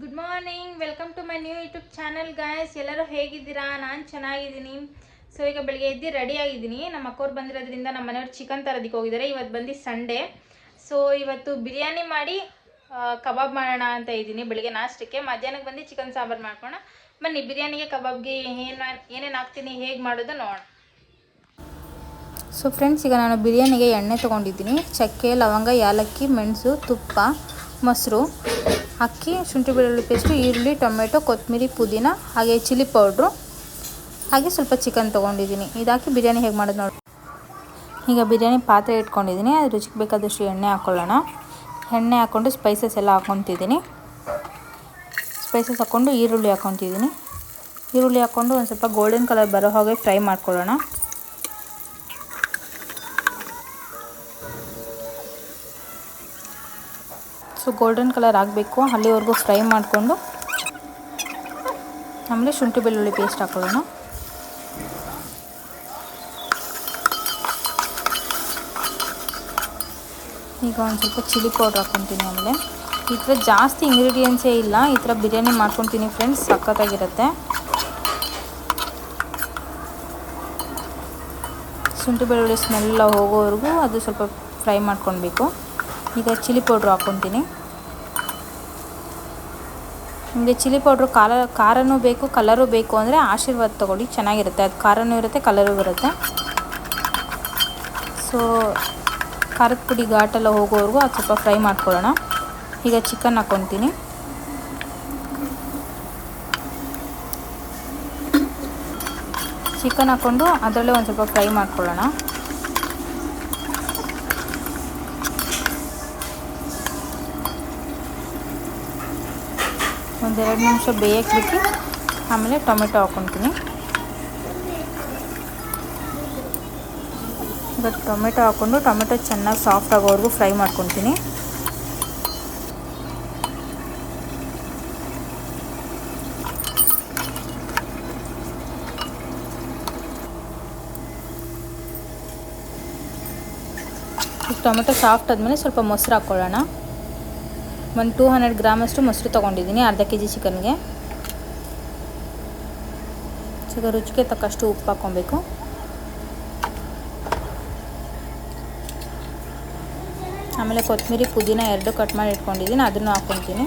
Good morning welcome to my new YouTube channel guys ಎಲ್ಲರೂ ಹೇಗಿದ್ದೀರಾ? ನಾನು ಚೆನ್ನಾಗಿದ್ದೀನಿ. ಸೊ ಈಗ ಬೆಳಿಗ್ಗೆ ಎದ್ದು ರೆಡಿ ಆಗಿದ್ದೀನಿ. ನಮ್ಮ ಅಕ್ಕವ್ರು ಬಂದಿರೋದ್ರಿಂದ ನಮ್ಮ ಮನೆಯವ್ರು ಚಿಕನ್ ತರೋದಕ್ಕೆ ಹೋಗಿದ್ದಾರೆ. ಇವತ್ತು ಬಂದು ಸಂಡೇ ಸೊ ಇವತ್ತು ಬಿರಿಯಾನಿ ಮಾಡಿ ಕಬಾಬ್ ಮಾಡೋಣ ಅಂತ ಇದ್ದೀನಿ. ಬೆಳಿಗ್ಗೆ ನಾಷ್ಟಕ್ಕೆ. ಮಧ್ಯಾಹ್ನಕ್ಕೆ ಬಂದು ಚಿಕನ್ ಸಾಂಬಾರು ಮಾಡ್ಕೋಣ ಬನ್ನಿ, ಬಿರಿಯಾನಿಗೆ, ಕಬಾಬ್ಗೆ ಏನು, ಏನೇನು ಹಾಕ್ತೀನಿ, ಹೇಗೆ ಮಾಡೋದು ನೋಡೋಣ. ಸೊ ಫ್ರೆಂಡ್ಸ್ ಈಗ ನಾನು ಬಿರಿಯಾನಿಗೆ ಎಣ್ಣೆ ತೊಗೊಂಡಿದ್ದೀನಿ. ಚಕ್ಕೆ, ಲವಂಗ, ಯಾಲಕ್ಕಿ, ಮೆಣಸು, ತುಪ್ಪ, ಮೊಸರು. ಅಕ್ಕಿ, ಶುಂಠಿ ಬೆಳ್ಳುಳ್ಳಿ ಪೇಸ್ಟು, ಈರುಳ್ಳಿ, ಟೊಮೆಟೊ, ಕೊತ್ತಂಬರಿ, ಪುದೀನ, ಹಾಗೆ ಚಿಲ್ಲಿ ಪೌಡ್ರು. ಹಾಗೆ ಸ್ವಲ್ಪ ಚಿಕನ್ ತೊಗೊಂಡಿದ್ದೀನಿ. ಇದಾಕಿ ಬಿರಿಯಾನಿ ಹೇಗೆ ಮಾಡೋದು ನೋಡಿ. ಈಗ ಬಿರಿಯಾನಿ ಪಾತ್ರೆ ಇಟ್ಕೊಂಡಿದ್ದೀನಿ. ಅದು ರುಚಿಗೆ ಬೇಕಾದಷ್ಟು ಎಣ್ಣೆ ಹಾಕ್ಕೊಳ್ಳೋಣ ಎಣ್ಣೆ ಹಾಕ್ಕೊಂಡು ಸ್ಪೈಸಸ್ ಎಲ್ಲ ಹಾಕ್ಕೊತಿದ್ದೀನಿ ಸ್ಪೈಸಸ್ ಹಾಕ್ಕೊಂಡು ಈರುಳ್ಳಿ ಹಾಕ್ಕೊತಿದ್ದೀನಿ ಈರುಳ್ಳಿ ಹಾಕ್ಕೊಂಡು ಒಂದು ಸ್ವಲ್ಪ ಗೋಲ್ಡನ್ ಕಲರ್ ಬರೋ ಹಾಗೆ ಫ್ರೈ ಮಾಡ್ಕೊಳ್ಳೋಣ. ಸೊ ಗೋಲ್ಡನ್ ಕಲರ್ ಆಗಬೇಕು. ಅಲ್ಲಿವರೆಗೂ ಫ್ರೈ ಮಾಡಿಕೊಂಡು ಆಮೇಲೆ ಶುಂಠಿ ಬೆಳ್ಳುಳ್ಳಿ ಪೇಸ್ಟ್ ಹಾಕೊಳ್ಳೋಣ. ಈಗ ಒಂದು ಸ್ವಲ್ಪ ಚಿಲ್ಲಿ ಪೌಡ್ರ್ ಹಾಕ್ಕೊತೀನಿ ಆಮೇಲೆ. ಈ ಥರ ಜಾಸ್ತಿ ಇಂಗ್ರೀಡಿಯೆಂಟ್ಸೇ ಇಲ್ಲ. ಈ ಥರ ಬಿರಿಯಾನಿ ಮಾಡ್ಕೊತೀನಿ ಫ್ರೆಂಡ್ಸ್ ಸಖತ್ತಾಗಿರುತ್ತೆ. ಶುಂಠಿ ಬೆಳ್ಳುಳ್ಳಿ ಸ್ಮೆಲ್ಲ ಹೋಗೋವರೆಗೂ ಅದು ಸ್ವಲ್ಪ ಫ್ರೈ ಮಾಡ್ಕೊಳ್ಬೇಕು. ಈಗ ಚಿಲ್ಲಿ ಪೌಡ್ರ್ ಹಾಕ್ಕೊತೀನಿ. ನಿಮಗೆ ಚಿಲ್ಲಿ ಪೌಡ್ರು ಕಾಲ, ಖಾರನೂ ಬೇಕು, ಕಲರು ಬೇಕು ಅಂದರೆ ಆಶೀರ್ವಾದ ತೊಗೊಳ್ಳಿ, ಚೆನ್ನಾಗಿರುತ್ತೆ. ಅದು ಖಾರನೂ ಇರುತ್ತೆ, ಕಲರು ಬರುತ್ತೆ. ಸೊ ಖಾರದ ಪುಡಿ ಘಾಟೆಲ್ಲ ಹೋಗೋವರೆಗೂ ಅದು ಸ್ವಲ್ಪ ಫ್ರೈ ಮಾಡ್ಕೊಳ್ಳೋಣ. ಈಗ ಚಿಕನ್ ಹಾಕ್ಕೊತೀನಿ. ಚಿಕನ್ ಹಾಕ್ಕೊಂಡು ಅದರಲ್ಲೇ ಒಂದು ಸ್ವಲ್ಪ ಫ್ರೈ ಮಾಡ್ಕೊಳ್ಳೋಣ. ಒಂದೆರಡು ನಿಮಿಷ ಬೇಯಕ್ಕೆ ಆಮೇಲೆ ಟೊಮೆಟೊ ಹಾಕ್ಕೊತೀನಿ. ಈಗ ಟೊಮೆಟೊ ಹಾಕ್ಕೊಂಡು ಟೊಮೆಟೊ ಚೆನ್ನಾಗಿ ಸಾಫ್ಟ್ ಆಗೋವರೆಗೂ ಫ್ರೈ ಮಾಡ್ಕೊತೀನಿ. ಟೊಮೆಟೊ ಸಾಫ್ಟ್ ಆದಮೇಲೆ ಸ್ವಲ್ಪ ಮೊಸರು ಹಾಕ್ಕೊಳ್ಳೋಣ. ಒಂದು ಟೂ ಹಂಡ್ರೆಡ್ ಗ್ರಾಮಷ್ಟು ಮೊಸರು ತೊಗೊಂಡಿದ್ದೀನಿ ಅರ್ಧ ಕೆ ಜಿ ಚಿಕನ್ಗೆ ಈಗ ರುಚಿಗೆ ತಕ್ಕಷ್ಟು ಉಪ್ಪು ಹಾಕ್ಕೊಬೇಕು. ಆಮೇಲೆ ಕೊತ್ತಂಬರಿ ಪುದೀನ ಎರಡು ಕಟ್ ಮಾಡಿ ಇಟ್ಕೊಂಡಿದ್ದೀನಿ ಅದನ್ನು ಹಾಕ್ಕೊತೀನಿ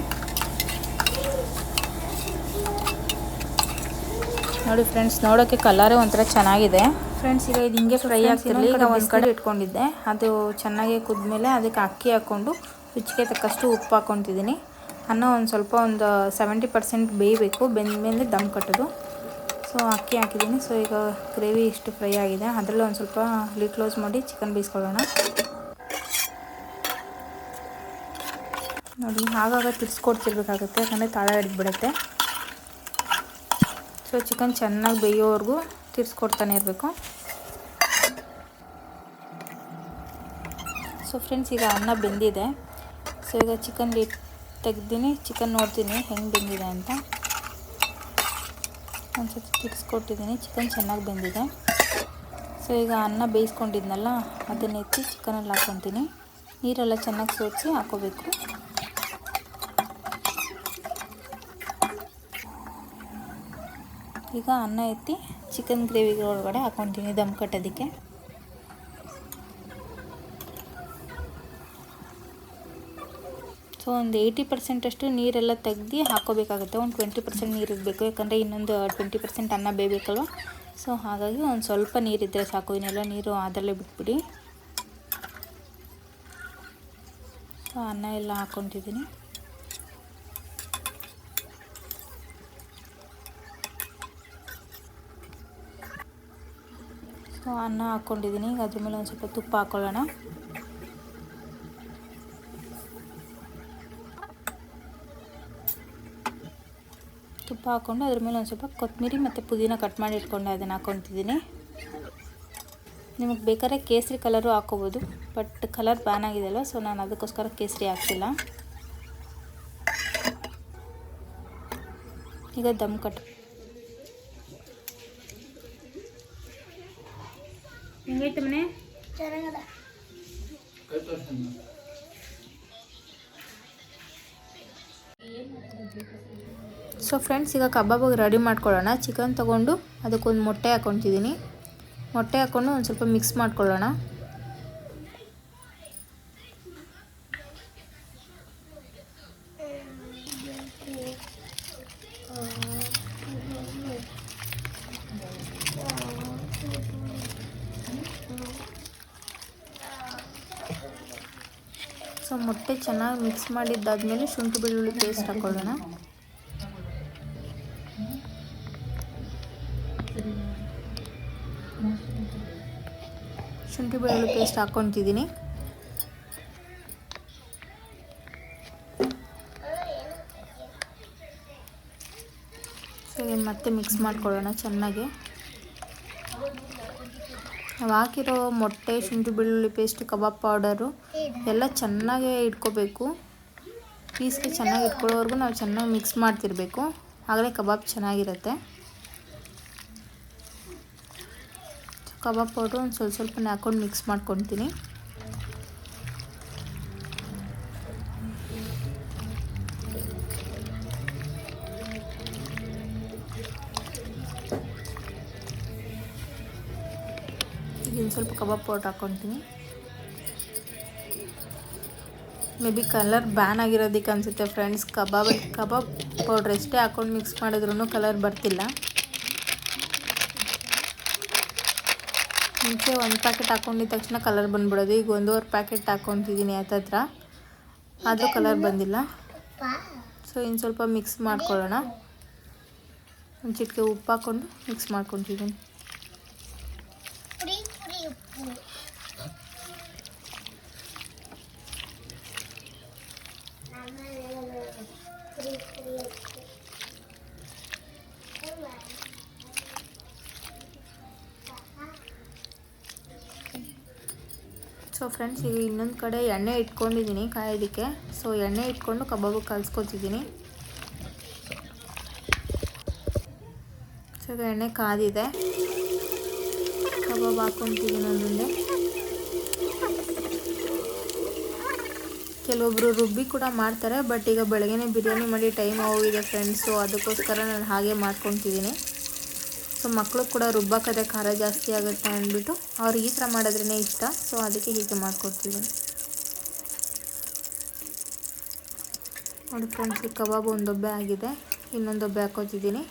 ನೋಡಿ ಫ್ರೆಂಡ್ಸ್ ನೋಡೋಕ್ಕೆ ಕಲರೇ ಒಂಥರ ಚೆನ್ನಾಗಿದೆ. ಫ್ರೆಂಡ್ಸ್ ಈಗ ಇದು ಹಿಂಗೆ ಫ್ರೈ ಆಗ್ತಿರಲಿ ಈಗ ಒಂದು ಕಡೆ ಇಟ್ಕೊಂಡಿದ್ದೆ. ಅದು ಚೆನ್ನಾಗಿ ಕುದ್ಮೇಲೆ ಅದಕ್ಕೆ ಅಕ್ಕಿ ಹಾಕ್ಕೊಂಡು ರುಚಿಗೆ ತಕ್ಕಷ್ಟು ಉಪ್ಪು ಹಾಕ್ಕೊತಿದ್ದೀನಿ. ಅನ್ನ ಒಂದು ಸ್ವಲ್ಪ ಒಂದು ಸೆವೆಂಟಿ ಪರ್ಸೆಂಟ್ ಬೇಯಬೇಕು. ಬೆಂದಮೇಲೆ ದಮ್ ಕಟ್ಟೋದು. ಸೊ ಅಕ್ಕಿ ಹಾಕಿದ್ದೀನಿ. ಸೊ ಈಗ ಗ್ರೇವಿ ಇಷ್ಟು ಫ್ರೈ ಆಗಿದೆ. ಅದರಲ್ಲಿ ಒಂದು ಸ್ವಲ್ಪ ಲಿ ಕ್ಲೋಸ್ ಮಾಡಿ ಚಿಕನ್ ಬೇಯಿಸ್ಕೊಳ್ಳೋಣ. ನೋಡಿ, ಆಗಾಗ ತಿರ್ಸ್ಕೊಡ್ತಿರ್ಬೇಕಾಗುತ್ತೆ. ಯಾಕಂದರೆ ತಾಳ ಹಿಡಿದ್ಬಿಡುತ್ತೆ. ಸೊ ಚಿಕನ್ ಚೆನ್ನಾಗಿ ಬೇಯೋವರೆಗೂ ತಿರ್ಸ್ಕೊಡ್ತಾನೆ ಇರಬೇಕು. ಸೊ ಫ್ರೆಂಡ್ಸ್ ಈಗ ಅನ್ನ ಬೆಂದಿದೆ. ಸೊ, ಈಗ ಚಿಕನ್ ತೆಗ್ದೀನಿ. ಚಿಕನ್ ನೋಡ್ತೀನಿ ಹೆಂಗೆ ಬೆಂದಿದೆ ಅಂತ. ಒಂದು ಸತಿ ತಿರ್ಸ್ಕೊಟ್ಟಿದ್ದೀನಿ ಚಿಕನ್ ಚೆನ್ನಾಗಿ ಬೆಂದಿದೆ. ಸೊ, ಈಗ ಅನ್ನ ಬೇಯಿಸ್ಕೊಂಡಿದ್ನಲ್ಲ, ಅದನ್ನು ಎತ್ತಿ ಚಿಕನಲ್ಲಿ ಹಾಕ್ಕೊತೀನಿ. ನೀರೆಲ್ಲ ಚೆನ್ನಾಗಿ ಸೋಸಿ ಹಾಕೋಬೇಕು. ಈಗ ಅನ್ನ ಎತ್ತಿ ಚಿಕನ್ ಗ್ರೇವಿಗೆ ಒಳಗಡೆ ಹಾಕ್ಕೊತೀನಿ ದಮ್ ಕಟ್ಟೋದಕ್ಕೆ. ಸೊ ಒಂದು ಏಯ್ಟಿ ಪರ್ಸೆಂಟಷ್ಟು ನೀರೆಲ್ಲ ತೆಗ್ದು ಹಾಕೋಬೇಕಾಗುತ್ತೆ. ಒಂದು ಟ್ವೆಂಟಿ ಪರ್ಸೆಂಟ್ ನೀರು ಇರಬೇಕು. ಯಾಕಂದರೆ ಇನ್ನೊಂದು ಟ್ವೆಂಟಿ ಪರ್ಸೆಂಟ್ ಅನ್ನ ಬೇಯಬೇಕಲ್ವ ಸೊ ಹಾಗಾಗಿ ಒಂದು ಸ್ವಲ್ಪ ನೀರಿದ್ದರೆ ಸಾಕು. ಇನ್ನೆಲ್ಲ ನೀರು ಅದರಲ್ಲೇ ಬಿಟ್ಬಿಡಿ. ಸೊ ಅನ್ನ ಎಲ್ಲ ಹಾಕ್ಕೊತಿದ್ದೀನಿ ಸೊ ಅನ್ನ ಹಾಕ್ಕೊಂಡಿದ್ದೀನಿ ಈಗ ಅದ್ರ ಮೇಲೆ ಒಂದು ಸ್ವಲ್ಪ ತುಪ್ಪ ಹಾಕ್ಕೊಳ್ಳೋಣ ತುಪ್ಪ ಹಾಕ್ಕೊಂಡು ಅದ್ರ ಮೇಲೆ ಒಂದು ಸ್ವಲ್ಪ ಕೊತ್ತಂಬರಿ ಮತ್ತು ಪುದೀನ ಕಟ್ ಮಾಡಿ ಇಟ್ಕೊಂಡು ಅದನ್ನು ಹಾಕ್ಕೊತಿದ್ದೀನಿ ನಿಮಗೆ ಬೇಕಾದ್ರೆ ಕೇಸರಿ ಕಲರು ಹಾಕೋಬೋದು ಬಟ್ ಕಲರ್ ಬ್ಯಾನ್ ಆಗಿದೆಯಲ್ಲ ಸೊ ನಾನು ಅದಕ್ಕೋಸ್ಕರ ಕೇಸರಿ ಹಾಕ್ತಿಲ್ಲ ಈಗ ದಮ್ ಕಟ್ ಹೆಂಗೈತೆ ಮನೆ? ಸೊ ಫ್ರೆಂಡ್ಸ್ ಈಗ ಕಬಾಬಿಗೆ ರೆಡಿ ಮಾಡ್ಕೊಳ್ಳೋಣ. ಚಿಕನ್ ತೊಗೊಂಡು ಅದಕ್ಕೊಂದು ಮೊಟ್ಟೆ ಹಾಕ್ಕೊತಿದ್ದೀನಿ ಮೊಟ್ಟೆ ಹಾಕ್ಕೊಂಡು ಒಂದು ಸ್ವಲ್ಪ ಮಿಕ್ಸ್ ಮಾಡ್ಕೊಳ್ಳೋಣ. ಸೊ ಮೊಟ್ಟೆ ಚೆನ್ನಾಗಿ ಮಿಕ್ಸ್ ಮಾಡಿದ್ದಾದಮೇಲೆ ಶುಂಠಿ ಬೆಳ್ಳುಳ್ಳಿ ಪೇಸ್ಟ್ ಹಾಕ್ಕೊಳ್ಳೋಣ. ಬೆಳ್ಳುಳ್ಳಿ ಪೇಸ್ಟ್ ಹಾಕ್ಕೊತಿದ್ದೀನಿ ಸರಿ, ಮತ್ತೆ ಮಿಕ್ಸ್ ಮಾಡ್ಕೊಳ್ಳೋಣ ಚೆನ್ನಾಗಿ. ನಾವು ಹಾಕಿರೋ ಮೊಟ್ಟೆ, ಶುಂಠಿ ಬೆಳ್ಳುಳ್ಳಿ ಪೇಸ್ಟ್, ಕಬಾಬ್ ಪೌಡರು ಎಲ್ಲ ಚೆನ್ನಾಗಿ ಇಟ್ಕೋಬೇಕು. ಪೀಸ್ಗೆ ಚೆನ್ನಾಗಿ ಇಟ್ಕೊಳ್ಳೋವರೆಗೂ ನಾವು ಚೆನ್ನಾಗಿ ಮಿಕ್ಸ್ ಮಾಡ್ತಿರಬೇಕು. ಆಗಲೇ ಕಬಾಬ್ ಚೆನ್ನಾಗಿರುತ್ತೆ. ಕಬಾಬ್ ಪೌಡ್ರು ಒಂದು ಸ್ವಲ್ಪ ಸ್ವಲ್ಪನೇ ಹಾಕೊಂಡು ಮಿಕ್ಸ್ ಮಾಡ್ಕೊತೀನಿ ಇನ್ನು ಸ್ವಲ್ಪ ಕಬಾಬ್ ಪೌಡ್ರ್ ಹಾಕ್ಕೊತೀನಿ ಮೇ ಬಿ ಕಲರ್ ಬ್ಯಾನ್ ಆಗಿರೋದಕ್ಕೆ ಅನಿಸುತ್ತೆ ಫ್ರೆಂಡ್ಸ್ ಕಬಾಬ್ ಕಬಾಬ್ ಪೌಡ್ರ್ ಎಷ್ಟೇ ಹಾಕೊಂಡು ಮಿಕ್ಸ್ ಮಾಡಿದ್ರೂ ಕಲರ್ ಬರ್ತಿಲ್ಲ. ಮುಂಚೆ ಒಂದು ಪ್ಯಾಕೆಟ್ ಹಾಕ್ಕೊಂಡಿದ ತಕ್ಷಣ ಕಲರ್ ಬಂದ್ಬಿಡೋದು. ಈಗ ಒಂದೂವರೆ ಪ್ಯಾಕೆಟ್ ಹಾಕ್ಕೊತಿದ್ದೀನಿ ಹತ್ತತ್ರ ಆದರೂ ಕಲರ್ ಬಂದಿಲ್ಲ. ಸೊ ಇನ್ನು ಸ್ವಲ್ಪ ಮಿಕ್ಸ್ ಮಾಡ್ಕೊಳ್ಳೋಣ. ಒಂದು ಚಿಟಿಕೆ ಉಪ್ಪು ಹಾಕ್ಕೊಂಡು ಮಿಕ್ಸ್ ಮಾಡ್ಕೊತಿದ್ದೀನಿ ಫ್ರೆಂಡ್ಸ್ ಈಗ ಇನ್ನೊಂದು ಕಡೆ ಎಣ್ಣೆ ಇಟ್ಕೊಂಡಿದ್ದೀನಿ ಕಾಯೋದಕ್ಕೆ. ಸೊ ಎಣ್ಣೆ ಇಟ್ಕೊಂಡು ಕಬಾಬು ಕಲ್ಸ್ಕೊತಿದ್ದೀನಿ ಸೊ ಎಣ್ಣೆ ಕಾದಿದೆ. ಕಬಾಬ್ ಹಾಕ್ಕೊತಿದ್ದೀನಿ ಒಂದೊಂದೇ ಕೆಲವೊಬ್ಬರು ರುಬ್ಬಿ ಕೂಡ ಮಾಡ್ತಾರೆ, ಬಟ್ ಈಗ ಬೆಳಗ್ಗೆನೇ ಬಿರಿಯಾನಿ ಮಾಡಿ ಟೈಮ್ ಹೋಗಿದೆ ಫ್ರೆಂಡ್ಸು ಅದಕ್ಕೋಸ್ಕರ ನಾನು ಹಾಗೆ ಮಾಡ್ಕೊತಿದ್ದೀನಿ ಸೊ ಮಕ್ಕಳು ಕೂಡ ರುಬ್ಬಕ್ಕದೆ ಖಾರ ಜಾಸ್ತಿ ಆಗುತ್ತೆ ಅಂದ್ಬಿಟ್ಟು ಅವ್ರು ಈ ಥರ ಮಾಡಿದ್ರೇ ಇಷ್ಟ. ಸೊ ಅದಕ್ಕೆ ಹೀಗೆ ಮಾಡ್ಕೊಡ್ತೀವಿ ನೋಡಿ ಫ್ರೆಂಡ್ಸ್ ಈ ಕಬಾಬ್ ಒಂದೊಬ್ಬೆ ಆಗಿದೆ. ಇನ್ನೊಂದೊಬ್ಬೆ ಹಾಕೋತಿದ್ದೀನಿ.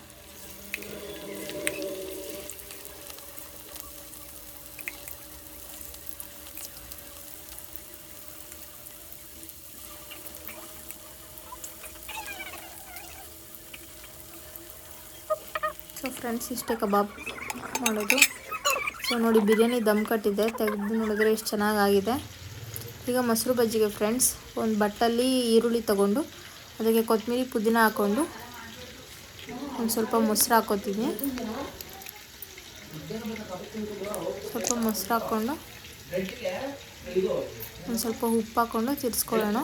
ಸೊ ಫ್ರೆಂಡ್ಸ್, ಇಷ್ಟೇ ಕಬಾಬ್ ಮಾಡೋದು. ಸೊ ನೋಡಿ, ಬಿರಿಯಾನಿ ದಮ್ ಕಟ್ಟಿದೆ. ತೆಗೆದು ನೋಡಿದ್ರೆ ಎಷ್ಟು ಚೆನ್ನಾಗಾಗಿದೆ. ಈಗ ಮೊಸರು ಬಜ್ಜಿಗೆ ಫ್ರೆಂಡ್ಸ್, ಒಂದು ಬಟ್ಟಲ್ಲಿ ಈರುಳ್ಳಿ ತಗೊಂಡು, ಅದಕ್ಕೆ ಕೊತ್ತಂಬರಿ ಪುದೀನ ಹಾಕ್ಕೊಂಡು ಒಂದು ಸ್ವಲ್ಪ ಮೊಸರು ಹಾಕೋತೀನಿ ಸ್ವಲ್ಪ ಮೊಸರು ಹಾಕ್ಕೊಂಡು, ಒಂದು ಸ್ವಲ್ಪ ಉಪ್ಪು ಹಾಕ್ಕೊಂಡು ತಿರ್ಸ್ಕೊಳ್ಳೋಣ.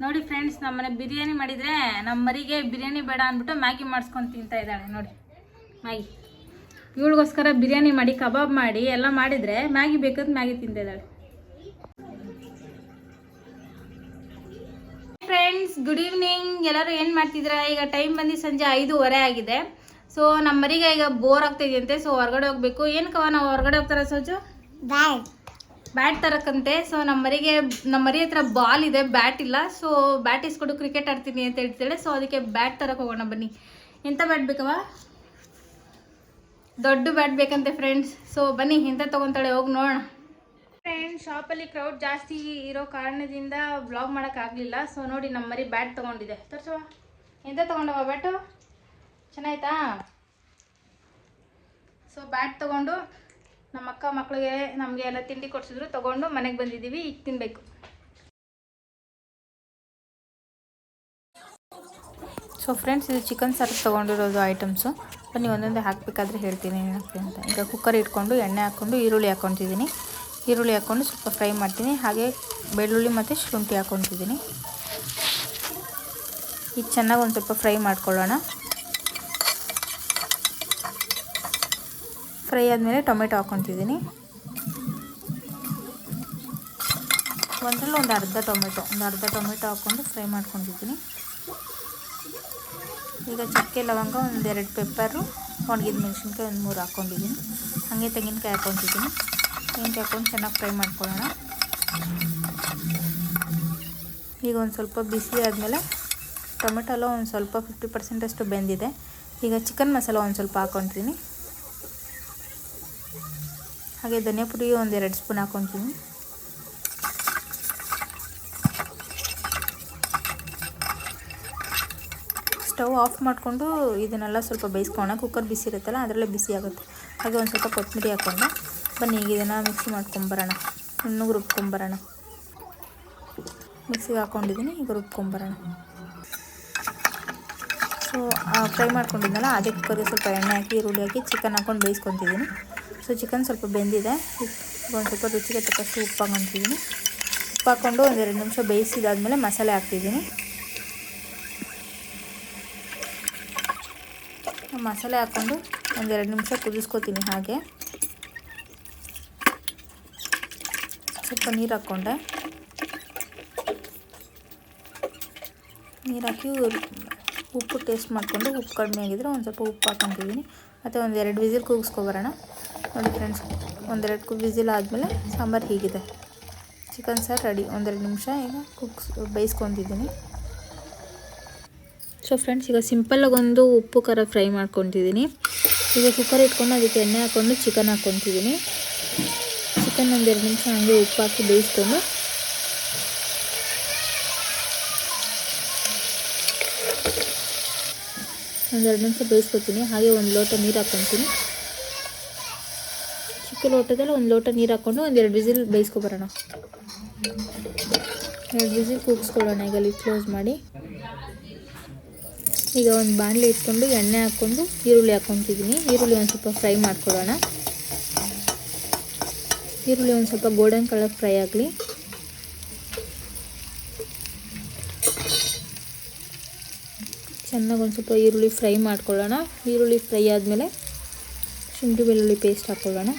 ನೋಡಿ ಫ್ರೆಂಡ್ಸ್ ನಮ್ಮನೆ ಬಿರಿಯಾನಿ ಮಾಡಿದರೆ ನಮ್ಮ ಮರಿಗೆ ಬಿರಿಯಾನಿ ಬೇಡ ಅಂದ್ಬಿಟ್ಟು ಮ್ಯಾಗಿ ಮಾಡಿಸ್ಕೊಂಡು ತಿಂತಾ ಇದ್ದಾಳೆ, ನೋಡಿ. ಮ್ಯಾಗಿ. ಇವಳಿಗೋಸ್ಕರ ಬಿರಿಯಾನಿ ಮಾಡಿ, ಕಬಾಬ್ ಮಾಡಿ, ಎಲ್ಲ ಮಾಡಿದರೆ ಮ್ಯಾಗಿ ಬೇಕಾದ್ರೆ ಮ್ಯಾಗಿ ತಿಂತಾ ಇದ್ದಾಳೆ. ಫ್ರೆಂಡ್ಸ್ ಗುಡ್ ಈವ್ನಿಂಗ್ ಎಲ್ಲರೂ ಏನು ಮಾಡ್ತಿದ್ದೀರಾ? ಈಗ ಟೈಮ್ ಬಂದು ಸಂಜೆ ಐದೂವರೆ ಆಗಿದೆ. ಸೊ ನಮ್ಮ ಮರಿಗೆ ಈಗ ಬೋರ್ ಆಗ್ತಿದೆಯಂತೆ. ಸೊ ಹೊರಗಡೆ ಹೋಗ್ಬೇಕು. ಏನು ಕವ ನಾವು ಹೊರಗಡೆ ಹೋಗ್ತಾರ ಸೋಜು? ಬ್ಯಾಟ್ ಬ್ಯಾಟ್ ತರಕಂತೆ ಸೊ ನಮ್ಮ ಮರಿಗೆ ನಮ್ಮ ಮರಿ ಹತ್ರ ಬಾಲ್ ಇದೆ. ಬ್ಯಾಟ್ ಇಲ್ಲ. ಸೊ ಬ್ಯಾಟ್ ಇಸ್ಕೊಡು ಕ್ರಿಕೆಟ್ ಆಡ್ತೀನಿ ಅಂತ ಹೇಳ್ತಾಳೆ ಸೊ ಅದಕ್ಕೆ ಬ್ಯಾಟ್ ತರಕ್ಕೆ ಹೋಗೋಣ ಬನ್ನಿ. ಎಂಥ ಬ್ಯಾಟ್ ಬೇಕವ ದೊಡ್ಡ ಬ್ಯಾಟ್ ಬೇಕಂತೆ ಫ್ರೆಂಡ್ಸ್ ಸೊ ಬನ್ನಿ. ಎಂತ ತೊಗೊತಾಳೆ ಹೋಗಿ ನೋಡೋಣ. ಫ್ರೆಂಡ್ಸ್ ಶಾಪಲ್ಲಿ ಕ್ರೌಡ್ ಜಾಸ್ತಿ ಇರೋ ಕಾರಣದಿಂದ ಬ್ಲಾಗ್ ಮಾಡೋಕ್ಕಾಗಲಿಲ್ಲ ಸೊ ನೋಡಿ ನಮ್ಮ ಮರಿ ಬ್ಯಾಟ್ ತೊಗೊಂಡಿದೆ. ತರ್ಸವ ಎಂತ ತೊಗೊಂಡವ ಬ್ಯಾಟು ಚೆನ್ನಾಯ್ತಾ? ಸೊ ಬ್ಯಾಟ್ ತೊಗೊಂಡು ನಮ್ಮ ಅಕ್ಕ ಮಕ್ಕಳಿಗೆ ನಮಗೆ ಎಲ್ಲ ತಿಂಡಿ ಕೊಡಿಸಿದ್ರು. ತೊಗೊಂಡು ಮನೆಗೆ ಬಂದಿದ್ದೀವಿ. ಈಗ ತಿನ್ನಬೇಕು ಸೊ ಫ್ರೆಂಡ್ಸ್ ಇದು ಚಿಕನ್ ಸಾರು ತೊಗೊಂಡಿರೋದು ಐಟಮ್ಸು ನೀವು ಒಂದೊಂದೇ ಹಾಕಬೇಕಾದ್ರೆ ಹೇಳ್ತೀನಿ ಏನಕ್ಕೆ ಅಂತ. ಈಗ ಕುಕ್ಕರ್ ಇಟ್ಕೊಂಡು, ಎಣ್ಣೆ ಹಾಕ್ಕೊಂಡು, ಈರುಳ್ಳಿ ಹಾಕ್ಕೊತಿದ್ದೀನಿ ಈರುಳ್ಳಿ ಹಾಕ್ಕೊಂಡು ಸ್ವಲ್ಪ ಫ್ರೈ ಮಾಡ್ತೀನಿ. ಹಾಗೆ ಬೆಳ್ಳುಳ್ಳಿ ಮತ್ತು ಶುಂಠಿ ಹಾಕ್ಕೊತಿದ್ದೀನಿ ಇದು ಚೆನ್ನಾಗಿ ಒಂದು ಸ್ವಲ್ಪ ಫ್ರೈ ಮಾಡ್ಕೊಳ್ಳೋಣ. ಫ್ರೈ ಆದಮೇಲೆ ಟೊಮೆಟೊ ಹಾಕ್ಕೊತಿದ್ದೀನಿ ಒಂದರಲ್ಲಿ ಒಂದು ಅರ್ಧ ಟೊಮೆಟೊ, ಒಂದು ಅರ್ಧ ಟೊಮೆಟೊ ಹಾಕ್ಕೊಂಡು ಫ್ರೈ ಮಾಡ್ಕೊತಿದ್ದೀನಿ ಈಗ ಚಕ್ಕೆ, ಲವಂಗ ಒಂದೆರಡು ಪೆಪ್ಪರು ಒಣಗಿದ ಮೆಣಸಿನ್ಕಾಯಿ ಒಂದು ಮೂರು ಹಾಕ್ಕೊಂಡಿದ್ದೀನಿ. ಹಾಗೆ ತೆಂಗಿನಕಾಯಿ ಹಾಕ್ಕೊತಿದ್ದೀನಿ ತೆಂಗಿನಕಾಯಿ ಹಾಕೊಂಡು ಚೆನ್ನಾಗಿ ಫ್ರೈ ಮಾಡ್ಕೊಳ್ಳೋಣ. ಈಗ ಒಂದು ಸ್ವಲ್ಪ ಬಿಸಿ ಆದಮೇಲೆ ಟೊಮೆಟೊಲ್ಲ ಒಂದು ಸ್ವಲ್ಪ ಫಿಫ್ಟಿ ಪರ್ಸೆಂಟಷ್ಟು ಬೆಂದಿದೆ. ಈಗ ಚಿಕನ್ ಮಸಾಲ ಒಂದು ಸ್ವಲ್ಪ ಹಾಕ್ಕೊತೀನಿ ಹಾಗೆ ಧನಿಯಾ ಪುಡಿ ಒಂದೆರಡು ಸ್ಪೂನ್ ಹಾಕ್ಕೊತೀನಿ ಸ್ಟವ್ ಆಫ್ ಮಾಡಿಕೊಂಡು ಇದನ್ನೆಲ್ಲ ಸ್ವಲ್ಪ ಬೇಯಿಸ್ಕೊಳ್ಳೋಣ. ಕುಕ್ಕರ್ ಬಿಸಿ ಇರುತ್ತಲ್ಲ, ಅದರಲ್ಲೇ ಬಿಸಿ ಆಗುತ್ತೆ. ಹಾಗೆ ಒಂದು ಸ್ವಲ್ಪ ಕೊತ್ತಂಬರಿ ಹಾಕ್ಕೊಂಡು ಬನ್ನಿ, ಈಗ ಇದನ್ನು ಮಿಕ್ಸಿ ಮಾಡ್ಕೊಂಬರೋಣ. ನುಣ್ಣಗೆ ರುಬ್ಕೊಂಬರೋಣ. ಮಿಕ್ಸಿಗೆ ಹಾಕ್ಕೊಂಡಿದ್ದೀನಿ ಈಗ ರುಬ್ಕೊಂಬರೋಣ. ಸೊ ಫ್ರೈ ಮಾಡ್ಕೊಂಡಿದ್ನಲ್ಲ ಅದೇ ಕುಕ್ಕರ್ಗೆ ಸ್ವಲ್ಪ ಎಣ್ಣೆ ಹಾಕಿ, ಈರುಳ್ಳಿ ಹಾಕಿ ಚಿಕನ್ ಹಾಕ್ಕೊಂಡು ಬೇಯಿಸ್ಕೊತಿದ್ದೀನಿ. ಸೊ ಚಿಕನ್ ಸ್ವಲ್ಪ ಬೆಂದಿದೆ. ಒಂದು ಸ್ವಲ್ಪ ರುಚಿಗೆ ತಕ್ಕಷ್ಟು ಉಪ್ಪು ಹಾಕ್ಕೊತಿದ್ದೀನಿ ಉಪ್ಪು ಹಾಕ್ಕೊಂಡು ಒಂದೆರಡು ನಿಮಿಷ ಬೇಯಿಸಿದಾದ್ಮೇಲೆ ಮಸಾಲೆ ಹಾಕ್ತಿದ್ದೀನಿ. ಮಸಾಲೆ ಹಾಕ್ಕೊಂಡು ಒಂದೆರಡು ನಿಮಿಷ ಕುದಿಸ್ಕೊತೀನಿ ಹಾಗೆ. ಸ್ವಲ್ಪ ನೀರು ಹಾಕ್ಕೊಂಡೆ. ನೀರು ಹಾಕಿ ಉಪ್ಪು ಟೇಸ್ಟ್ ಮಾಡಿಕೊಂಡು ಉಪ್ಪು ಕಡಿಮೆ ಆಗಿದ್ರೆ ಒಂದು ಸ್ವಲ್ಪ ಉಪ್ಪು ಹಾಕ್ಕೊತಿದ್ದೀನಿ ಮತ್ತು ಒಂದೆರಡು ಎರಡು ವಿಸಿಲ್ ಕೂಗಿಸ್ಕೊಬರೋಣ. ನೋಡಿ ಫ್ರೆಂಡ್ಸ್ ಒಂದೆರಡು ವಿಸಿಲ್ ಆದಮೇಲೆ ಸಾಂಬಾರು ಹೀಗಿದೆ. ಚಿಕನ್ ಸಾರು ರೆಡಿ ಒಂದೆರಡು ನಿಮಿಷ ಈಗ ಕುಕ್ಸ್ ಬೇಯಿಸ್ಕೊತಿದ್ದೀನಿ ಸೊ ಫ್ರೆಂಡ್ಸ್ ಈಗ ಸಿಂಪಲ್ಲಾಗಿ ಒಂದು ಉಪ್ಪು ಖಾರ ಫ್ರೈ ಮಾಡ್ಕೊತಿದ್ದೀನಿ ಈಗ ಕುಕ್ಕರ್ ಇಟ್ಕೊಂಡು ಅದಕ್ಕೆ ಎಣ್ಣೆ ಹಾಕ್ಕೊಂಡು ಚಿಕನ್ ಹಾಕ್ಕೊತಿದ್ದೀನಿ ಚಿಕನ್ ಎರಡು ನಿಮಿಷ ಹಂಗೆ ಉಪ್ಪು ಹಾಕಿ ಬೇಯಿಸ್ಕೊಂಡು ಎರಡು ನಿಮಿಷ ಬೇಯಿಸ್ಕೊತೀನಿ. ಹಾಗೆ ಒಂದು ಲೋಟ ನೀರು ಹಾಕ್ಕೊತೀನಿ. ಚಿಕ್ಕ ಲೋಟದಲ್ಲಿ ಒಂದು ಲೋಟ ನೀರು ಹಾಕ್ಕೊಂಡು ಒಂದೆರಡು ವಿಸಿಲ್ ಬೇಯಿಸ್ಕೊಬರೋಣ. ಎರಡು ವಿಸಿಲ್ ಕೂಗಿಸ್ಕೊಳ್ಳೋಣ ಈಗ ಅಲ್ಲಿ ಕ್ಲೋಸ್ ಮಾಡಿ. ಈಗ ಒಂದು ಬಾಣಲೆ ಇಟ್ಕೊಂಡು ಎಣ್ಣೆ ಹಾಕ್ಕೊಂಡು ಈರುಳ್ಳಿ ಹಾಕ್ಕೊತಿದ್ದೀನಿ. ಈರುಳ್ಳಿ ಒಂದು ಸ್ವಲ್ಪ ಫ್ರೈ ಮಾಡ್ಕೊಳ್ಳೋಣ. ಈರುಳ್ಳಿ ಒಂದು ಸ್ವಲ್ಪ ಗೋಲ್ಡನ್ ಕಲರ್ ಫ್ರೈ ಆಗಲಿ. ಚೆನ್ನಾಗಿ ಒಂದು ಸ್ವಲ್ಪ ಈರುಳ್ಳಿ ಫ್ರೈ ಮಾಡ್ಕೊಳ್ಳೋಣ. ಈರುಳ್ಳಿ ಫ್ರೈ ಆದಮೇಲೆ ಶುಂಠಿ ಬೆಳ್ಳುಳ್ಳಿ ಪೇಸ್ಟ್ ಹಾಕ್ಕೊಳ್ಳೋಣ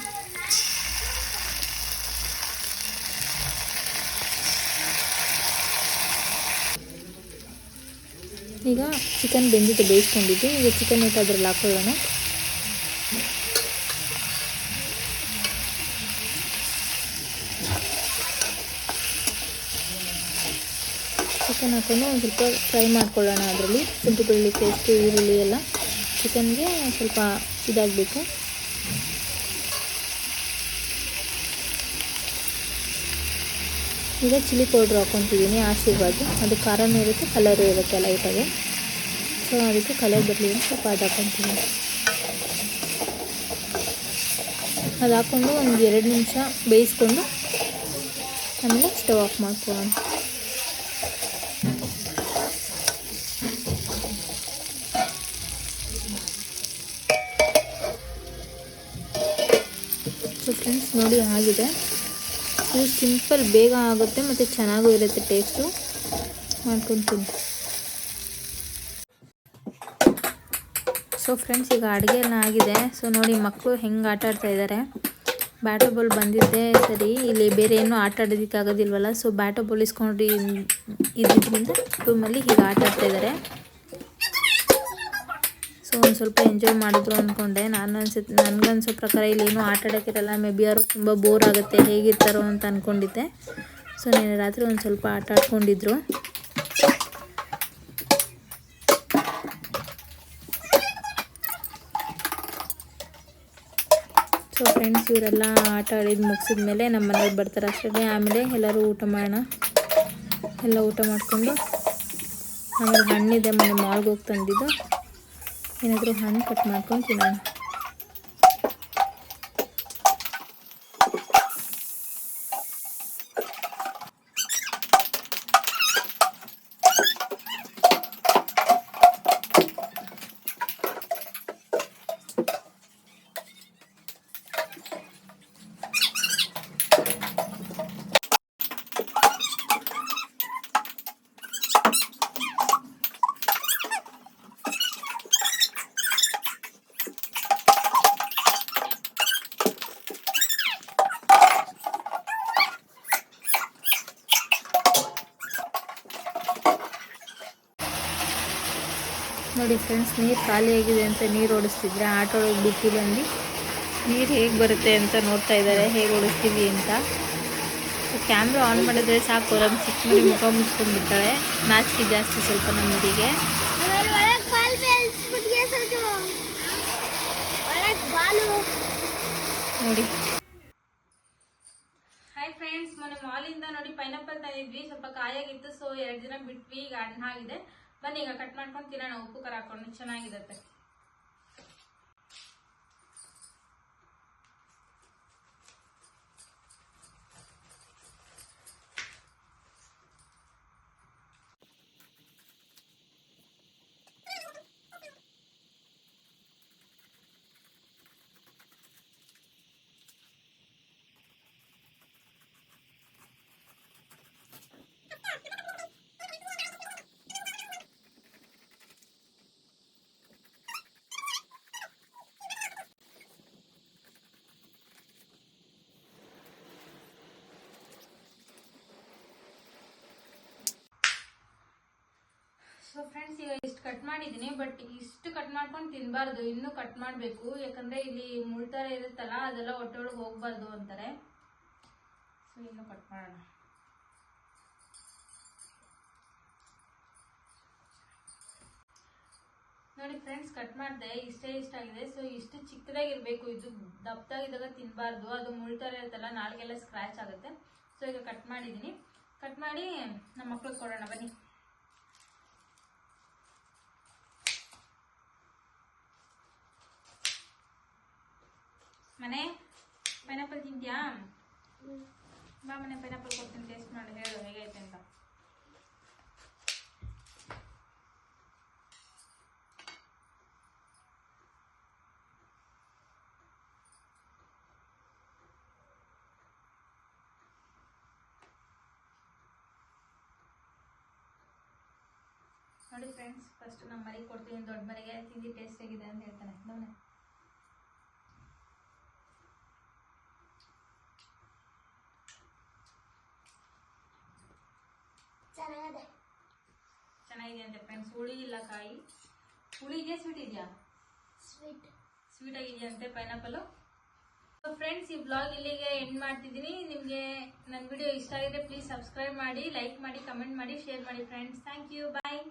ಈಗ ಚಿಕನ್ ಬೆಂದಿದ್ದು ಬೇಯಿಸ್ಕೊಂಡಿದ್ದು ಈಗ ಚಿಕನ್ ಇಟ್ಟು ಅದ್ರಲ್ಲಿ ಹಾಕ್ಕೊಳ್ಳೋಣ ಚಿಕನ್ ಹಾಕೊಂಡು ಒಂದು ಸ್ವಲ್ಪ ಫ್ರೈ ಮಾಡ್ಕೊಳ್ಳೋಣ ಅದರಲ್ಲಿ. ಶುಂಠಿ ಬೆಳ್ಳುಳ್ಳಿ ಪೇಸ್ಟು ಈರುಳ್ಳಿ ಎಲ್ಲ. ಚಿಕನ್ಗೆ ಸ್ವಲ್ಪ ಇದಾಗಬೇಕು. ಈಗ ಚಿಲ್ಲಿ ಪೌಡ್ರ್ ಹಾಕ್ಕೊತಿದ್ದೀನಿ ಆಶೀರ್ವಾದ. ಅದು ಖಾರನೂ ಇರುತ್ತೆ ಕಲರು ಇರುತ್ತೆ ಲೈಟಾಗಿ ಸೊ ಅದಕ್ಕೆ ಕಲರ್ ಬರಲಿ ಅಂತ ಸ್ವಲ್ಪ ಅದು ಹಾಕ್ಕೊತೀನಿ ಅದು ಹಾಕ್ಕೊಂಡು ಒಂದು ಎರಡು ನಿಮಿಷ ಬೇಯಿಸ್ಕೊಂಡು ಆಮೇಲೆ ಸ್ಟವ್ ಆಫ್ ಮಾಡ್ಕೊಳ್ಳೋಣ ಸೊ ಫ್ರೆಂಡ್ಸ್ ನೋಡಿ ಆಗಿದೆ. ಇದು ಸಿಂಪಲ್ ಬೇಗ ಆಗುತ್ತೆ ಮತ್ತು ಚೆನ್ನಾಗೂ ಇರುತ್ತೆ ಟೇಸ್ಟು ಮಾಡ್ಕೊತೀನಿ. ಸೊ ಫ್ರೆಂಡ್ಸ್ ಈಗ ಅಡುಗೆ ಆಗಿದೆ. ಸೊ ನೋಡಿ ಮಕ್ಕಳು ಹೆಂಗೆ ಆಟ ಆಡ್ತಾ ಇದ್ದಾರೆ ಬ್ಯಾಟೋ ಬಾಲ್ ಬಂದಿದ್ದೆ ಸರಿ. ಇಲ್ಲಿ ಬೇರೆ ಏನೂ ಆಟ ಆಡೋದಕ್ಕಾಗೋದಿಲ್ವಲ್ಲ. ಸೊ ಬ್ಯಾಟೋ ಬಾಲ್ ಇಸ್ಕೊಂಡು ಇದ್ದಿದ್ದರಿಂದ ರೂಮಲ್ಲಿ ಹೀಗೆ ಆಟ ಆಡ್ತಾ ಇದ್ದಾರೆ ಒಂದು ಸ್ವಲ್ಪ ಎಂಜಾಯ್ ಮಾಡಿದ್ರು ಅಂದ್ಕೊಂಡೆ ನಾನು ಅನ್ಸುತ್ತೆ ನನಗನ್ಸೋ ಪ್ರಕಾರ ಇಲ್ಲಿ ಏನೂ ಆಟ ಆಡೋಕ್ಕಿರಲ್ಲ. ಮೇ ಬಿ ಅವರು ತುಂಬ ಬೋರ್ ಆಗುತ್ತೆ. ಹೇಗಿರ್ತಾರೋ ಅಂತ ಅಂದ್ಕೊಂಡಿದ್ದೆ ಸೊ ನಿನ್ನೆ ರಾತ್ರಿ ಒಂದು ಸ್ವಲ್ಪ ಆಟ ಆಡ್ಕೊಂಡಿದ್ರು. ಸೊ ಫ್ರೆಂಡ್ಸ್ ಇವರೆಲ್ಲ ಆಟ ಆಡಿದ್ದು ಮುಗಿಸಿದ ಮೇಲೆ ನಮ್ಮ ಮನೆಗೆ ಬರ್ತಾರೆ ಅಷ್ಟೇ ಆಮೇಲೆ ಎಲ್ಲರೂ ಊಟ ಮಾಡೋಣ. ಎಲ್ಲ ಊಟ ಮಾಡಿಕೊಂಡು ಆಮೇಲೆ ಹಣ್ಣಿದೆ ಮನೆ ಮಾಲ್ಗೆ ಹೋಗಿ ತಂದಿದ್ದು. ಏನಾದರೂ ಹಣ್ಣು ಕಟ್ ಮಾಡ್ಕೊಂಡು ತಿನ್ನೋಣ ನೋಡಿ ಫ್ರೆಂಡ್ಸ್ ನೀರು ಖಾಲಿಯಾಗಿದೆ ಅಂತ ನೀರು ಓಡಿಸ್ತಿದ್ರೆ? ಆಟೋ ಒಳಗೆ ಬಿಟ್ಟು ಬಂದು ನೀರು ಹೇಗೆ ಬರುತ್ತೆ ಅಂತ ನೋಡ್ತಾ ಇದ್ದಾರೆ ಹೇಗೆ ಓಡಿಸ್ತೀವಿ ಅಂತ. ಕ್ಯಾಮ್ರಾ ಆನ್ ಮಾಡಿದ್ರೆ ಸಾಕು ನಮ್ಮ ಚಿಕ್ಕ ಮರಿ ಮುಖ ಮುಚ್ಕೊಂಡ್ಬಿಡ್ತಾಳೆ. ನಾಚಿಕೆ ಜಾಸ್ತಿ ಸ್ವಲ್ಪ ನಮ್ಮ ಮರಿಗೆ ಆಮೇಲೆ ಒಳಗೆ ಬಾಲ್ ಬೇಯಿಸ್ಬಿಟ್ಟಿಗೆ ಸ್ವಲ್ಪ ಒಳಗೆ ಬಾಲು. ನೋಡಿ. ಹಾಯ್ ಫ್ರೆಂಡ್ಸ್ ಮೊನ್ನೆ ಮಾಲಿಂದ ನೋಡಿ ಪೈನಾಪಲ್ ತಂದಿದ್ವಿ. ಸ್ವಲ್ಪ ಕಾಯಾಗಿತ್ತು ಸೊ ಎರಡು ದಿನ ಬಿಟ್ವಿ. ಈಗ ಆಗಿದೆ. ಬನ್ನಿ ಈಗ ಕಟ್ ಮಾಡ್ಕೊಂಡು ತಿನ್ನೋಣ. ಉಪ್ಪು ಖಾರ ಹಾಕೊಂಡು ಚೆನ್ನಾಗಿರುತ್ತೆ. ಸೊ ಫ್ರೆಂಡ್ಸ್ ಈಗ ಇಷ್ಟು ಕಟ್ ಮಾಡಿದ್ದೀನಿ ಬಟ್ ಇಷ್ಟು ಕಟ್ ಮಾಡ್ಕೊಂಡು ತಿನ್ನಬಾರ್ದು ಇನ್ನೂ ಕಟ್ ಮಾಡಬೇಕು. ಯಾಕಂದರೆ ಇಲ್ಲಿ ಮುಳ್ತರ ಇರುತ್ತಲ್ಲ, ಅದೆಲ್ಲ ಒಟ್ಟೊಳಗೆ ಹೋಗ್ಬಾರ್ದು ಅಂತಾರೆ. ಸೊ ಇನ್ನು ಕಟ್ ಮಾಡೋಣ. ನೋಡಿ ಫ್ರೆಂಡ್ಸ್ ಕಟ್ ಮಾಡಿದೆ. ಇಷ್ಟೇ ಇಷ್ಟ ಆಗಿದೆ. ಸೊ ಇಷ್ಟು ಚಿಕ್ಕದಾಗಿರ್ಬೇಕು. ಇದು ದಪ್ಪದಾಗಿದ್ದಾಗ ತಿನ್ನಬಾರ್ದು ಅದು ಮುಳ್ತರ ಇರುತ್ತಲ್ಲ ನಾಳೆಗೆಲ್ಲ ಸ್ಕ್ರ್ಯಾಚ್ ಆಗುತ್ತೆ. ಸೊ ಈಗ ಕಟ್ ಮಾಡಿದ್ದೀನಿ ಕಟ್ ಮಾಡಿ ನಮ್ಮ ಮಕ್ಳಿಗೆ ಕೊಡೋಣ. ಬನ್ನಿ. ಮನೆ? ಪೈನಾಪಲ್ ತಿಂತ್ಯಾ? ಬಾ ಮನೆ ಪೈನಾಪಲ್ ಕೊಡ್ತೀನಿ ಟೇಸ್ಟ್ ಮಾಡಿ, ಹೇಳು, ಹೇಗೈತೆ ಅಂತ. ನೋಡಿ ಫ್ರೆಂಡ್ಸ್ ಫಸ್ಟ್ ನಮ್ಮ ಮನೆಗೆ ಕೊಡ್ತೀನಿ, ದೊಡ್ಡ ಮನೆಗೆ ತಿಂದು ಟೇಸ್ಟ್ ಹೇಗಿದೆ ಅಂತ ಹೇಳ್ತಾನೆ. ನೋಡಿ ಚೆನ್ನಾಗಿದೆ ಅಂತೆ ಫ್ರೆಂಡ್ಸ್ ಹುಳಿ ಇಲ್ಲ ಕಾಯಿ? ಹುಳಿ ಇದೆಯಾ? ಸ್ವೀಟ್ ಇದೆಯಾ ಸ್ವೀಟ್ ಸ್ವೀಟ್ ಆಗಿದೆಯಂತೆ ಪೈನಾಪಲ್ ಫ್ರೆಂಡ್ಸ್ ಈ ಬ್ಲಾಗ್ ಇಲ್ಲಿಗೆ ಎಂಡ್ ಮಾಡ್ತಿದ್ದೀನಿ. ನಿಮಗೆ ನನ್ನ ವಿಡಿಯೋ ಇಷ್ಟ ಆಗಿದೆ ಪ್ಲೀಸ್ ಸಬ್ಸ್ಕ್ರೈಬ್ ಮಾಡಿ ಲೈಕ್ ಮಾಡಿ ಕಮೆಂಟ್ ಮಾಡಿ ಶೇರ್ ಮಾಡಿ ಫ್ರೆಂಡ್ಸ್ ಥ್ಯಾಂಕ್ ಯು ಬಾಯ್